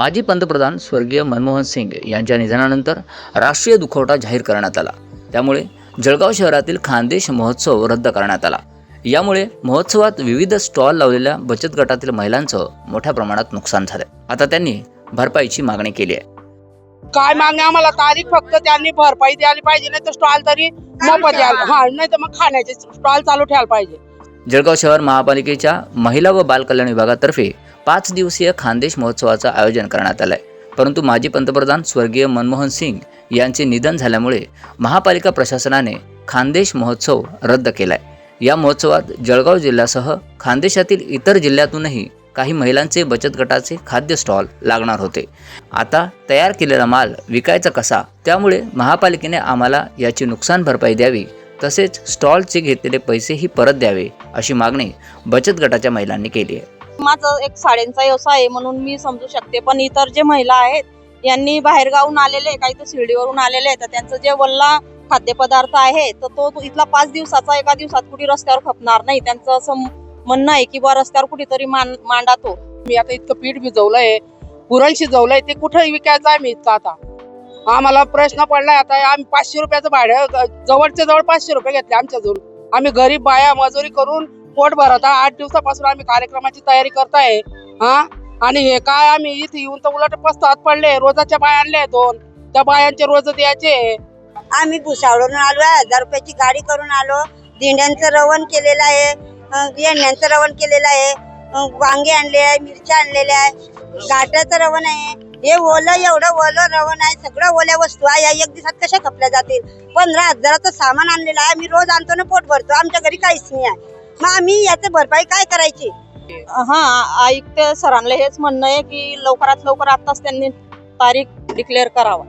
माजी पंतप्रधान स्वर्गीय मनमोहन सिंग यांच्या निधनानंतर राष्ट्रीय दुखवटा जाहीर करण्यात आला. त्यामुळे जळगाव शहरातील खानदेश महोत्सव रद्द करण्यात आला. यामुळे महोत्सवात विविध स्टॉल लावलेल्या बचत गटातील महिलांचं मोठ्या प्रमाणात नुकसान झालं आता त्यांनी भरपाईची मागणी केली आहे. काय मागणी आम्हाला? तारीख फक्त त्यांनी भरपाई द्यायला पाहिजे नाही तर स्टॉल तरी मोफत द्यायला हा नाही तर मग खाण्याचे स्टॉल चालू ठेवायला पाहिजे. जळगाव शहर महापालिकेच्या महिला व बालकल्याण विभागातर्फे पाच दिवसीय खानदेश महोत्सवाचं आयोजन करण्यात आलं आहे परंतु माजी पंतप्रधान स्वर्गीय मनमोहन सिंग यांचे निधन झाल्यामुळे महापालिका प्रशासनाने खानदेश महोत्सव रद्द केलाय. या महोत्सवात जळगाव जिल्ह्यासह खानदेशातील इतर जिल्ह्यातूनही काही महिलांचे बचत गटाचे खाद्य स्टॉल लागणार होते. आता तयार केलेला माल विकायचा कसा? त्यामुळे महापालिकेने आम्हाला याची नुकसान भरपाई द्यावी तसेच स्टॉलचे घेतलेले पैसेही परत द्यावे अशी मागणी बचत गटाच्या महिलांनी केली आहे. माझा एक साड्यांचा व्यवसाय आहे म्हणून मी समजू शकते. पण इतर जे महिला आहेत यांनी बाहेरगावून आलेले काही तर शिर्डीवरून आलेले आहेत तर त्यांचं जे वल्ला खाद्यपदार्थ आहे तर तो तो इथला पाच दिवसाचा एका दिवसात कुठे रस्त्यावर खपणार नाही. त्यांचं असं म्हणणं आहे की बा रस्त्यावर कुठेतरी मान मांडा तो. मी आता इतकं पीठ भिजवलंय पुरण शिजवलंय ते कुठं विकायचं आहे मी इतकं आता. आम्हाला प्रश्न पडलाय आता आम्ही पाचशे रुपयाचं भाडं जवळच्या जवळ पाचशे रुपये घेतले आमच्याजवळ आम्ही गरीब बाया मजुरी करून पोट भरत आहे. आठ दिवसापासून आम्ही कार्यक्रमाची तयारी करताय. हा? आणि हे काय आम्ही इथे येऊन तर उलट पस्तात पडले. रोजाच्या बाया आणल्या दोन. त्या बायांचे रोज द्यायचे. आम्ही भुसावळून आलो आहे हजार रुपयाची गाडी करून आलो. दिंड्यांचं रवण केलेलं आहे. अं, येण्यांचं रवण केलेलं आहे. अं, वांगे आणले आहे मिरच्या आणलेल्या आहे. गाठ्याचं रवण आहे. हे ओलं एवढं ओलं रवण आहे. सगळं ओल्या वस्तू आहे. या एक दिवसात कशा खपल्या जातील? पंधरा हजाराचं सामान आणलेलं आहे. आम्ही रोज आणतो ना पोट भरतो आमच्या घरी काहीच नाही आहे. मग आम्ही याचे भरपाई काय करायची? हा आयुक्त सरांना हेच म्हणणं आहे की लवकरात लवकर आताच त्यांनी तारीख डिक्लेअर करावा.